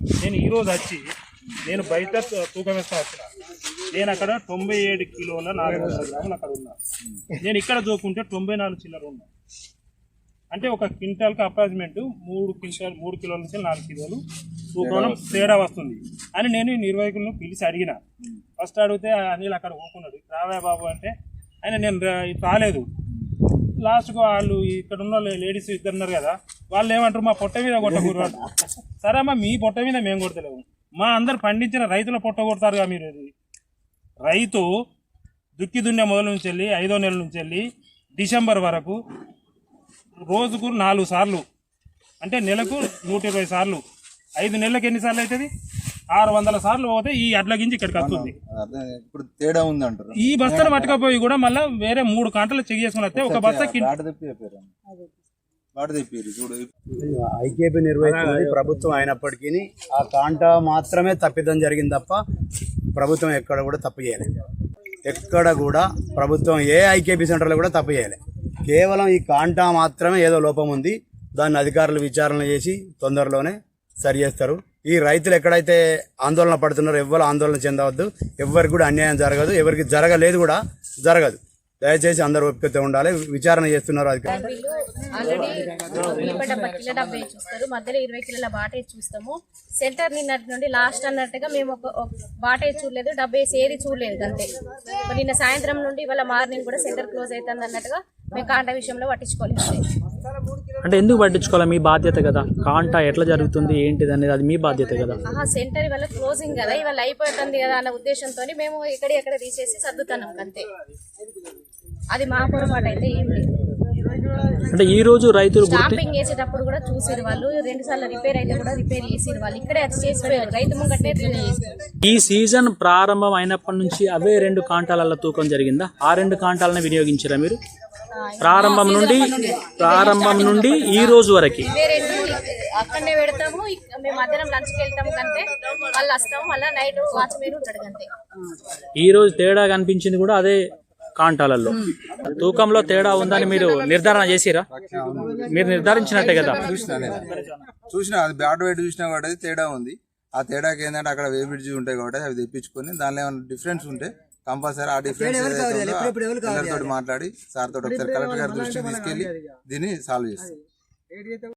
నేను ఈరోజు వచ్చి నేను బయట తూకం వేస్తా వచ్చిన. నేను అక్కడ తొంభై ఏడు కిలోల నాలుగు వందల గ్రాములు అక్కడ ఉన్నా. నేను ఇక్కడ దూకుంటే తొంభై నాలుగు చిల్లర ఉన్నా. అంటే ఒక క్వింటాల్కి అప్రాక్సిమేట్ మూడు క్వింటాల్ మూడు కిలోల నుంచి నాలుగు కిలోలు తూకంలో తేడా వస్తుంది. అని నేను నిర్వాహకులను పిలిచి అడిగిన. ఫస్ట్ అడిగితే ఆ అనిల్ అక్కడ పోకున్నాడు. రావా బాబు అంటే ఆయన నేను రాలేదు. లాస్ట్కు వాళ్ళు ఇక్కడ ఉన్న లేడీస్ ఇద్దరు ఉన్నారు కదా వాళ్ళు ఏమంటారు మా పొట్ట మీద కొట్టకూరు సరే అమ్మా మీ పొట్ట మీద మేము కొడతలేము. మా అందరు పండించిన రైతుల పొట్ట కొడతారుగా మీరు ఇది. రైతు దుక్కి దున్నే మొదలు నుంచి వెళ్ళి ఐదో నెల నుంచి వెళ్ళి డిసెంబర్ వరకు రోజుకు నాలుగు సార్లు అంటే నెలకు నూట ఇరవై సార్లు ఐదు నెలలకు ఎన్నిసార్లు అవుతుంది? ఆరు వందల సార్లు పోతే ఈ అడ్ల గింజ ఇక్కడికి వస్తుంది. ఇప్పుడు తేడా ఉంది అంటారు. ఈ బస్తాను పట్టుకపోయి కూడా మళ్ళీ వేరే మూడు కాంటలు చెక్ చేసుకుని వస్తే ఒక బస్తా ఐకేపీ నిర్వహిస్తున్నది ప్రభుత్వం అయినప్పటికీ ఆ కాంట మాత్రమే తప్పిదం జరిగింది తప్ప ప్రభుత్వం ఎక్కడ కూడా తప్పు చేయలేదు. ఎక్కడ కూడా ప్రభుత్వం ఏ ఐకేపీ సెంటర్లో కూడా తప్పు చేయలేదు. కేవలం ఈ కాంటా మాత్రమే ఏదో లోపం ఉంది. దాన్ని అధికారులు విచారణ చేసి తొందరలోనే సరి చేస్తారు. ఈ రైతులు ఎక్కడైతే ఆందోళన పడుతున్నారో ఎవ్వరు ఆందోళన చెందవద్దు. ఎవరికి కూడా అన్యాయం జరగదు. ఎవరికి జరగలేదు కూడా జరగదు. దయచేసి అందరూ ఒప్పుకొతే ఉండాలి. విచారణ చేస్తున్నారు అది ఆల్రెడీ వేసి చూస్తారు. మధ్యలో ఇరవై కిలోల బాటే చూస్తాము. సెంటర్ నిన్నటి నుండి లాస్ట్ అన్నట్టుగా మేము ఒక బాటే చూడలేదు. డబ్బా వేసి ఏది చూడలేదు అంతే. నిన్న సాయంత్రం నుండి ఇవాళ మార్నింగ్ కూడా సెంటర్ క్లోజ్ అవుతుంది అన్నట్టుగా మేము కాంట విషయంలో పట్టించుకోలేదు. అంటే ఎందుకు పట్టించుకోవాలి మీ బాధ్యత కదా? కాంటా ఎట్లా జరుగుతుంది ఏంటిది అనేది అది మీ బాధ్యత కదా. సెంటర్ ఇవాళ క్లోజింగ్ కదా ఇవాళ అయిపోతుంది కదా అన్న ఉద్దేశంతో మేము ఇక్కడ ఎక్కడ తీసేసి సర్దుతున్నాం అంతే. అది మా పొరపాటు అయితే ఏం లేదు. అంటే ఈ రోజు రైతులు స్టాంపింగ్ వేసేటప్పుడు కూడా చూసిరు వాళ్ళు రెండు సార్లు రిపేర్ అయితే కూడా రిపేర్ చేసిరు వాళ్ళు. ఇక్కడే అది చేసిపోయారు రైతు చేసిపోయారు ఈ సీజన్ ప్రారంభం అయినప్పటి నుంచి అవే రెండు కాంటాల తూకం జరిగిందా? ఆ రెండు కాంటాలను వినియోగించారా మీరు? ప్రారంభం నుండి ప్రారంభం నుండి ఈ రోజు వరకు. అక్కడనే పెడతాము మేము మధ్యాహ్నం లంచ్కి వెళ్తాము కంటే వాళ్ళు వస్తాము మళ్ళీ నైట్ వాచ్మెన్ ఉంటాడు అంతే ఈ రోజు తేడా కనిపించింది కూడా అదే కాంటాలలో తూకంలో తేడా ఉందని మీరు నిర్ధారణ చేసిరా? మీరు నిర్ధారించినట్టే కదా. చూసినా అది బ్యాట్ వెయిట్ చూసినా కూడా అది తేడా ఉంది. ఆ తేడాకి ఏంటంటే అక్కడ వేబిడ్జీ ఉంటాయి కాబట్టి అవి తెప్పించుకొని దానిలో ఏమైనా డిఫరెన్స్ ఉంటే కంపల్సరీ ఆ డిఫరెన్స్ అందరితో మాట్లాడి సార్ తోటి ఒకసారి కలెక్టర్ గారి దృష్టికి తీసుకెళ్ళి దీన్ని సాల్వ్ చేస్తాం.